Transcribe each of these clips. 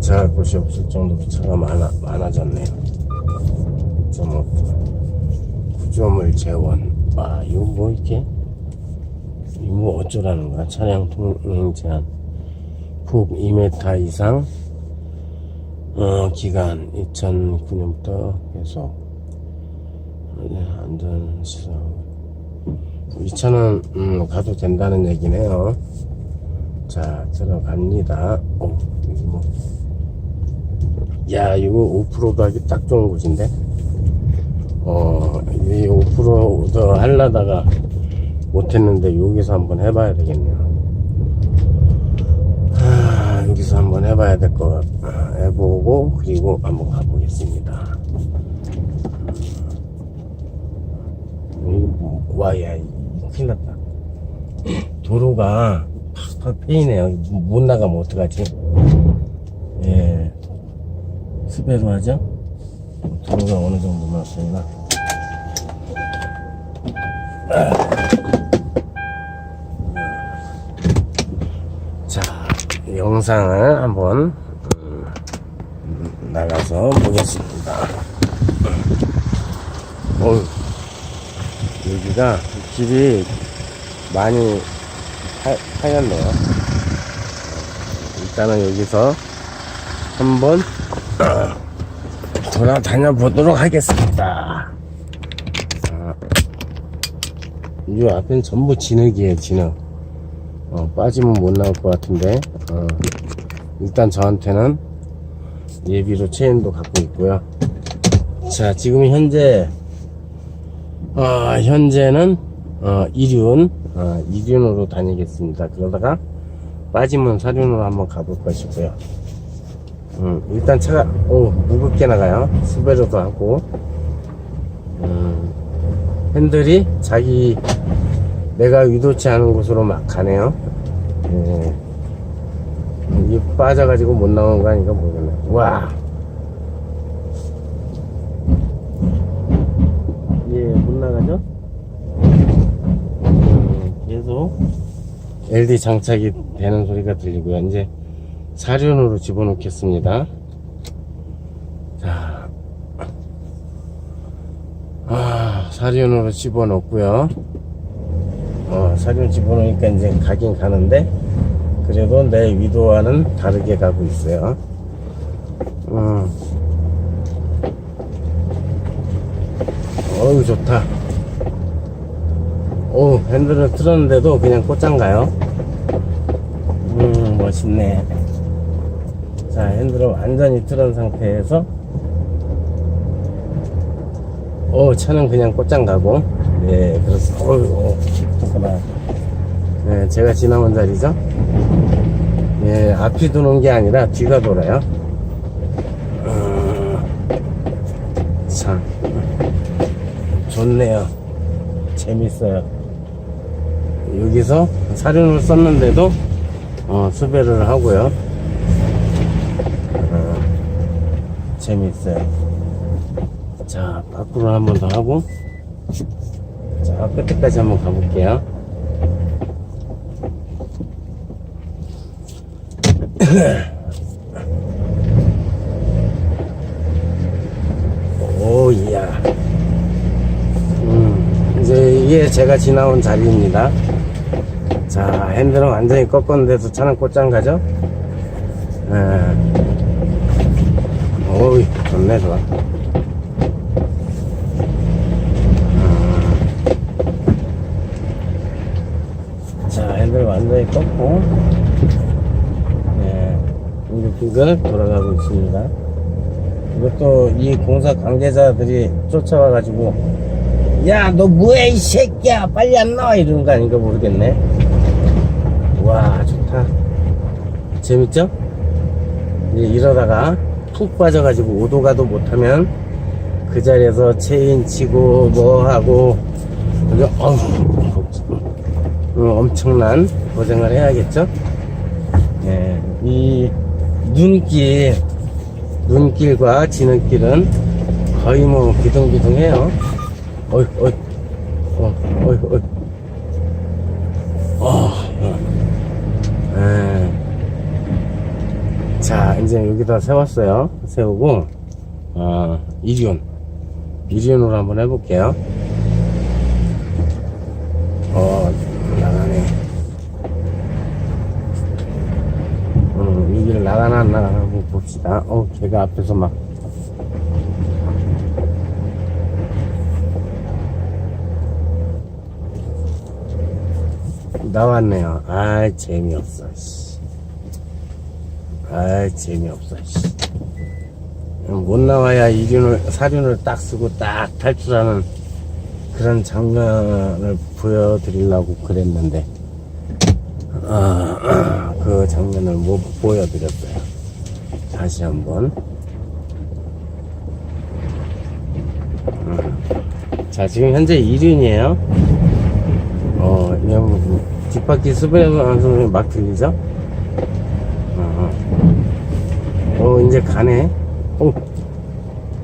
주차할 곳이 없을 정도로 차가 많아, 많아졌네요. 2.5 구조물 재원. 아, 이거 뭐 이렇게? 이거 뭐 어쩌라는 거야? 차량 통행 제한. 폭 2m 이상. 어, 기간 2009년부터 계속. 네, 안전시설. 이 차는, 음, 가도 된다는 얘기네요. 자, 들어갑니다. 오, 여기 뭐. 야, 이거 오프로드 하기 딱 좋은 곳인데? 어, 이 오프로드 하려다가 못했는데, 여기서 한번 해봐야 되겠네요. 아, 여기서 한번 해봐야 될 것, 같- 해보고, 그리고 한번 가보겠습니다. 음, 와, 야, 큰일 났다. 도로가 팍팍 페이네요. 못 나가면 어떡하지? 예. 수배로 하죠? 도로가 어느 정도 났으나. 자, 영상을 한번 음, 나가서 보겠습니다. 어휴, 여기가 길이 많이 하, 하얗네요. 일단은 여기서 한번 돌아다녀 보도록 하겠습니다. 자, 이 앞엔 전부 진흙이에요, 진흙. 어, 빠지면 못 나올 것 같은데, 어, 일단 저한테는 예비로 체인도 갖고 있고요. 자, 지금 현재, 어, 현재는, 어, 이륜, 어, 이륜으로 다니겠습니다. 그러다가 빠지면 사륜으로 한번 가볼까 싶고요. 음, 일단 차가, 오, 무겁게 나가요. 수배로도 하고, 음, 핸들이 자기, 내가 의도치 않은 곳으로 막 가네요. 예. 이 빠져가지고 못 나오는 거 아닌가 모르겠네. 와. 예, 못 나가죠? 음, 계속 LD 장착이 되는 소리가 들리고요. 이제 사륜으로 집어넣겠습니다. 자, 아, 사륜으로 집어넣고요. 어, 사륜 집어넣으니까 이제 가긴 가는데, 그래도 내 위도와는 다르게 가고 있어요. 음. 어우, 좋다. 오, 핸들을 틀었는데도 그냥 꽃장 가요. 음, 멋있네. 자, 핸들을 완전히 틀은 상태에서, 오, 차는 그냥 꽃장 가고, 네, 그렇습니다. 잠깐만. 네, 제가 지나온 자리죠? 예, 앞이 도는 게 아니라 뒤가 돌아요. 음, 참, 좋네요. 재밌어요. 여기서 사륜을 썼는데도 어, 수배를 하고요. 어, 재밌어요. 자, 밖으로 한 번 더 하고, 자, 끝에까지 한번 가볼게요. 오, 이야. 음, 이제 이게 제가 지나온 자리입니다. 자, 핸들은 완전히 꺾었는데도 차는 꽃장 가죠? 예. 오이, 좋네, 좋아. 음. 자, 핸들 완전히 꺾고, 예, 빙글빙글 돌아가고 있습니다. 이것도 이 공사 관계자들이 쫓아와가지고, 야, 너 뭐해, 이 새끼야! 빨리 안 나와! 이러는 거 아닌가 모르겠네. 와, 좋다. 재밌죠? 이제 이러다가 푹 빠져가지고 오도 가도 못하면 그 자리에서 체인 치고 뭐 하고, 어, 엄청난 고생을 해야겠죠? 예, 이 눈길, 눈길과 지는길은 거의 뭐 비등비등해요. 어이, 어이, 어, 어이, 어이. 어, 어. 에. 자, 자, 이제 여기다 세웠어요. 세우고, 어, 이륜. 이륜으로 한번 해볼게요. 어, 나가네. 음, 여기를 나가나 안 나가나 한번 봅시다. 어, 걔가 앞에서 막. 나왔네요. 아 재미없어. 씨. 아 재미없어. 씨. 못 나와야 이륜을 사륜을 딱 쓰고 딱 탈출하는 그런 장면을 보여드리려고 그랬는데 아, 그 장면을 못 보여드렸어요. 다시 한번. 음. 자 지금 현재 1륜이에요. 어, 그냥 뒷바퀴 스브레하는 소리 막 들리죠? 어, 이제 가네. 어,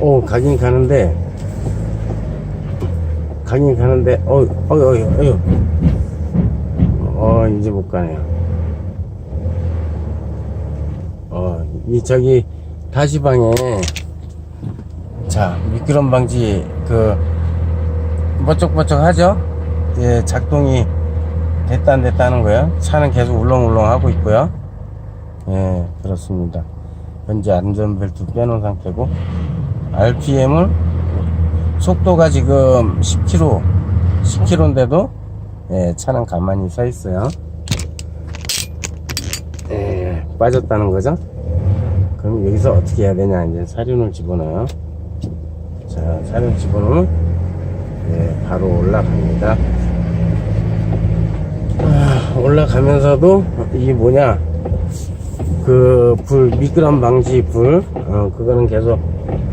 어, 가긴 가는데, 가긴 가는데, 어, 어, 어, 어, 어, 이제 못 가네요. 어, 이, 저기, 다시방에, 자, 미끄럼 방지, 그, 버쩍버쩍 하죠? 예, 작동이 됐다 안 됐다 하는 거예요. 차는 계속 울렁울렁 하고 있고요. 예, 그렇습니다. 현재 안전벨트 빼놓은 상태고, RPM을, 속도가 지금 10km, 10km인데도, 예, 차는 가만히 서 있어요. 예, 빠졌다는 거죠. 그럼 여기서 어떻게 해야 되냐, 이제 사륜을 집어넣어요. 자, 사륜 집어넣으면, 예, 바로 올라갑니다. 아, 올라가면서도 이게 뭐냐 그 불 미끄럼 방지 불 어, 그거는 계속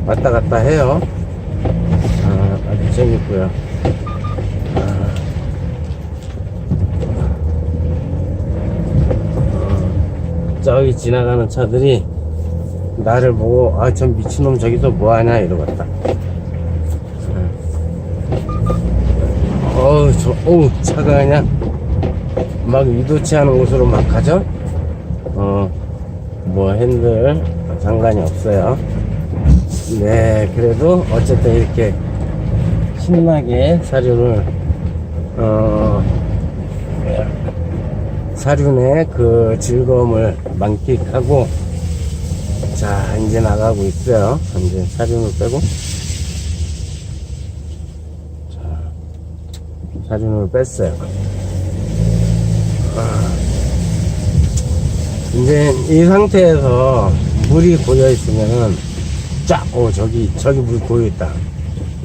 왔다 갔다 해요. 아, 아주 재밌고요. 아, 어, 저기 지나가는 차들이 나를 보고 아저 미친놈 저기서 뭐하냐 이러겠다. 어우 저 어우 차가 그냥 막 의도치 않은 곳으로 막 가죠? 어 뭐 핸들 상관이 없어요. 네 그래도 어쨌든 이렇게 신나게 사륜을 어 사륜의 그 즐거움을 만끽하고 자 이제 나가고 있어요. 이제 사륜을 빼고. 자 사륜을 뺐어요 이제 이 상태에서 물이 고여 있으면은 쫙, 오, 저기, 저기 물 고여 있다.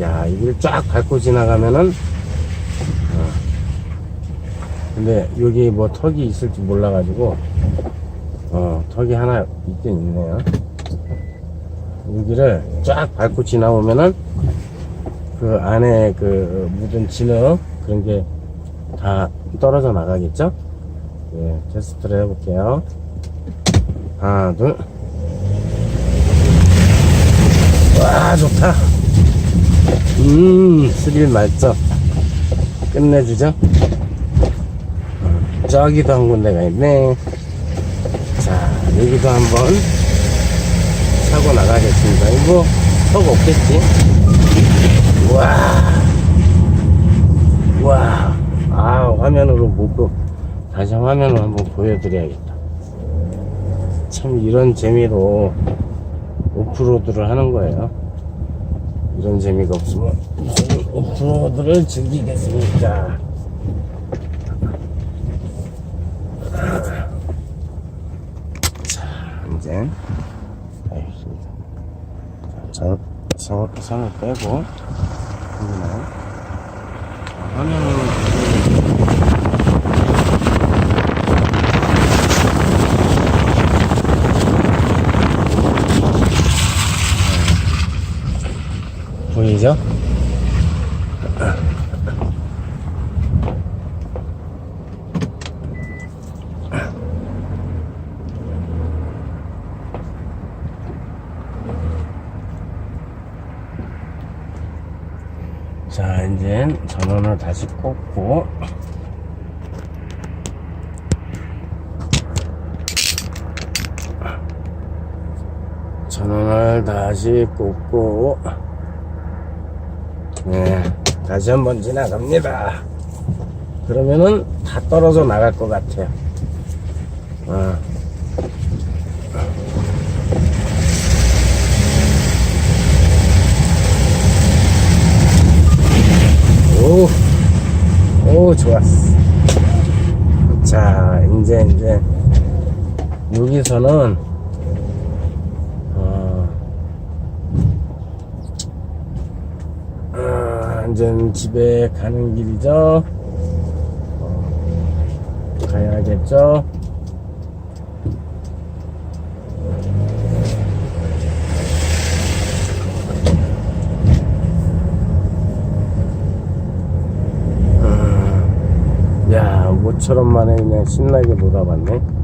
야, 이걸 쫙 밟고 지나가면은, 어. 근데 여기 뭐 턱이 있을지 몰라가지고, 어, 턱이 하나 있긴 있네요. 여기를 쫙 밟고 지나오면은, 그 안에 그 묻은 진흙, 그런 게 다 떨어져 나가겠죠? 예, 테스트를 해볼게요. 하나, 둘. 와, 좋다. 음, 스릴 말죠. 끝내주죠. 어, 저기도 한 군데가 있네. 자, 여기도 한번 차고 나가겠습니다. 이거 턱 없겠지? 와, 와, 아, 화면으로 못 보, 다시 화면으로 한번 보여드려야겠다. 참 이런 재미로 오프로드를 하는 거예요. 이런 재미가 없으면 무슨 오프로드를 즐기겠습니까? 자, 이제 알겠습니다. 자, 저, 저 선을 빼고 화면을 보이죠? 자, 이제 전원을 다시 꽂고 전원을 다시 꽂고 네 다시 한번 지나갑니다 그러면은 다 떨어져 나갈 것 같아요 어. 오, 오, 좋았어. 자, 이제, 이제, 여기서는, 어, 아, 이제 집에 가는 길이죠. 어, 가야겠죠. 야, 모처럼 만에 그냥 신나게 놀아봤네.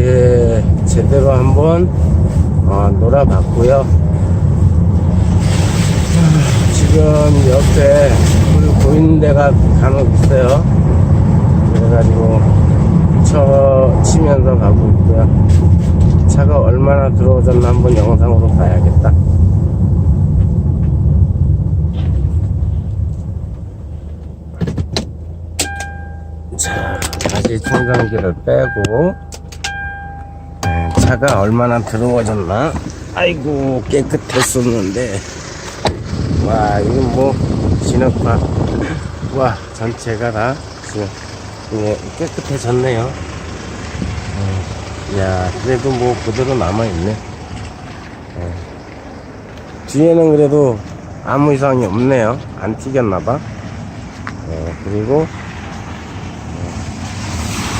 예, 제대로 한번 어, 놀아봤고요. 지금 옆에 물 보이는 데가 간혹 있어요. 그래가지고 쳐 치면서 가고 있고요. 차가 얼마나 들어오졌나 한번 영상으로 봐야겠다. 자, 다시 충전기를 빼고 네, 차가 얼마나 들어오졌나? 아이고 깨끗했었는데. 와 이건 뭐 진흙화 와 전체가 다 깨끗해졌네요. 어, 야 그래도 뭐 그대로 남아있네. 예. 뒤에는 그래도 아무 이상이 없네요. 안 튀겼나봐. 예, 그리고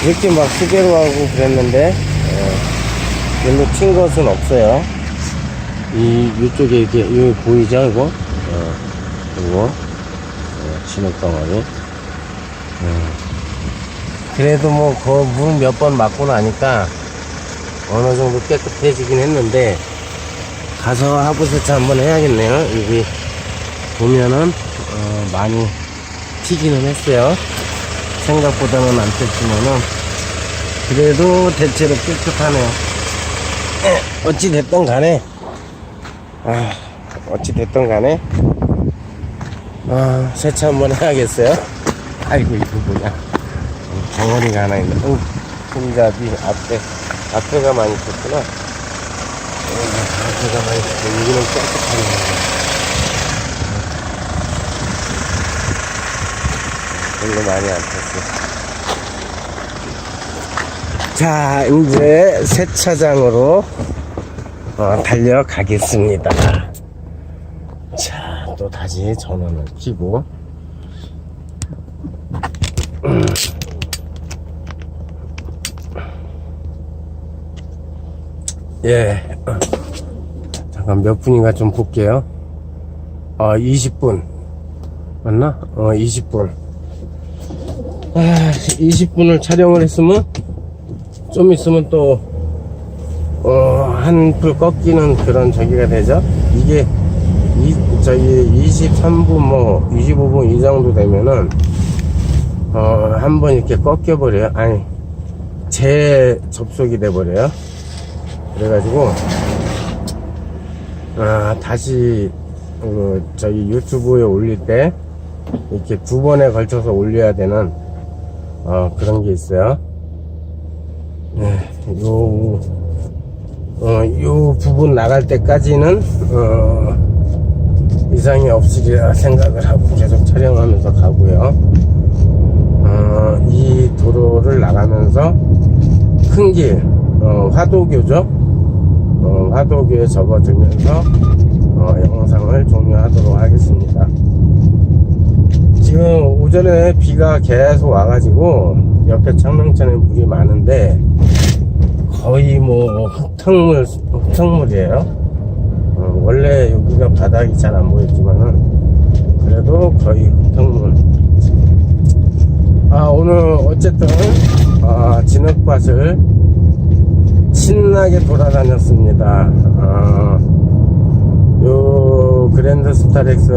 예, 이렇게 막 수개로 하고 그랬는데 예, 별로 튄 것은 없어요. 이 이쪽에 이렇게 여기 보이죠 이거? 어, 그리고 어, 진흙덩어리. 어. 그래도 뭐 그 물 몇 번 맞고 나니까 어느 정도 깨끗해지긴 했는데 가서 하부 세차 한번 해야겠네요. 여기 보면은 어, 많이 튀기는 했어요. 생각보다는 안 튀지만은. 그래도 대체로 깨끗하네요. 에, 어찌 됐든 간에 아, 어찌 됐든 간에 아, 세차 한번 해야겠어요. 아이고 이거 뭐냐? 어, 덩어리가 하나 있네. 어, 손잡이 앞에 앞에가 많이 컸구나. 어, 앞에가 많이 컸고 여기는 깨끗하네. 별로 많이 안 탔어. 자, 이제 세차장으로 어, 달려가겠습니다. 자, 또 다시 전원을 켜고. 음. 예. 어. 잠깐 몇 분인가 좀 볼게요. 아, 20분. 맞나? 어, 20분. 아, 20분을 촬영을 했으면 좀 있으면 또 어, 한풀 꺾이는 그런 저기가 되죠. 이게, 이, 저기, 23분, 뭐, 25분 이 정도 되면은, 어, 한 번 이렇게 꺾여버려요. 아니, 재접속이 돼버려요. 그래가지고, 아, 다시, 어, 저기 유튜브에 올릴 때, 이렇게 두 번에 걸쳐서 올려야 되는, 어, 그런 게 있어요. 네, 요, 어, 요 부분 나갈 때까지는, 어, 이상이 없으리라 생각을 하고 계속 촬영하면서 가고요. 어, 이 도로를 나가면서 큰 길, 어, 화도교죠. 어, 화도교에 접어들면서, 어, 영상을 종료하도록 하겠습니다. 지금 오전에 비가 계속 와가지고, 옆에 창명천에 물이 많은데, 거의 뭐 흙탕물 흙탕물이에요. 어, 원래 여기가 바닥이 잘 안 보였지만은 그래도 거의 흙탕물. 아 오늘 어쨌든 아, 진흙밭을 신나게 돌아다녔습니다. 어, 요 그랜드 스타렉스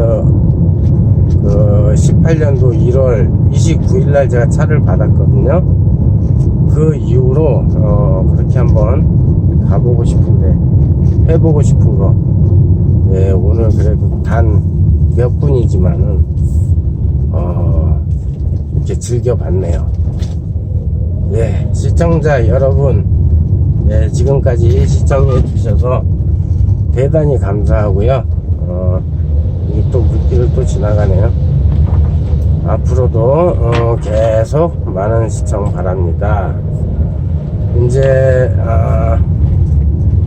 그 18년도 1월 29일 날 제가 차를 받았거든요. 그 이후로 어, 그렇게 한번 가보고 싶은데 해보고 싶은 거. 예, 오늘 그래도 단 몇 분이지만은 어, 이렇게 즐겨봤네요. 예, 시청자 여러분, 예, 지금까지 시청해 주셔서 대단히 감사하고요. 물길을 또 지나가네요. 앞으로도 어, 계속 많은 시청 바랍니다. 이제 아,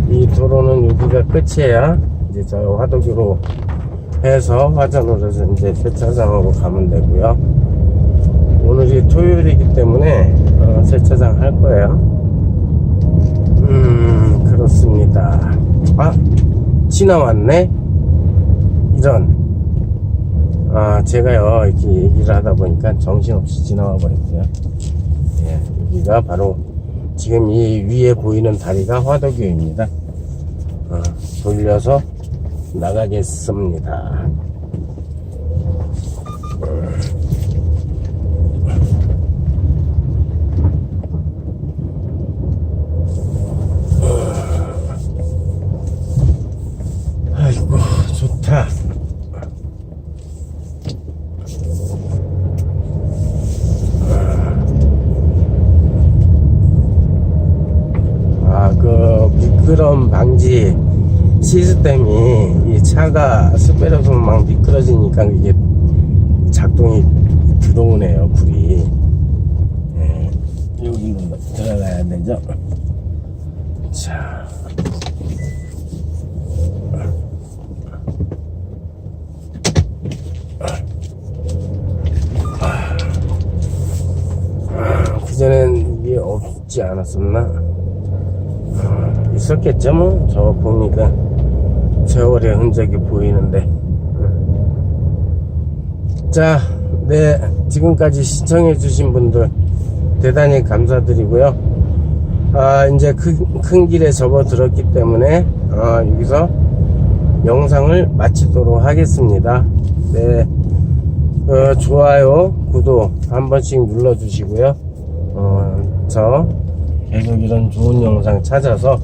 이 도로는 여기가 끝이에요. 이제 저 화도교로 해서 화전으로 이제 세차장으로 가면 되고요. 오늘이 토요일이기 때문에 어, 세차장 할 거예요. 음 그렇습니다. 아 지나왔네. 이런. 아 제가요 이렇게 얘기를 하다 보니까 정신없이 지나와 버렸어요. 예, 여기가 바로 지금 이 위에 보이는 다리가 화도교입니다. 어, 돌려서 나가겠습니다. 아이고 좋다. 아, 그 미끄럼 방지 시스템이 이 차가 스페러서 막 미끄러지니까 이게 작동이 들어오네요, 불이. 예, 여기로 들어가야 되죠. 자. 그전엔 이게 없지 않았었나? 어, 있었겠죠 뭐저 보니까 세월의 흔적이 보이는데. 자, 네 지금까지 시청해 주신 분들 대단히 감사드리고요. 아 이제 큰, 큰 길에 접어들었기 때문에 아, 여기서 영상을 마치도록 하겠습니다. 네 어, 좋아요 구독 한 번씩 눌러주시고요. 어, 저 계속 이런 좋은 영상 찾아서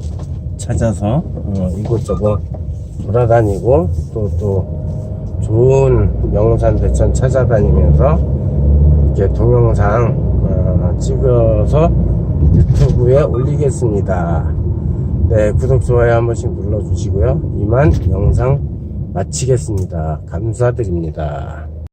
찾아서 어, 이곳저곳 돌아다니고 또 또 좋은 명산 대천 찾아다니면서 이렇게 동영상 어, 찍어서 유튜브에 올리겠습니다. 네 구독 좋아요 한 번씩 눌러주시고요. 이만 영상 마치겠습니다. 감사드립니다.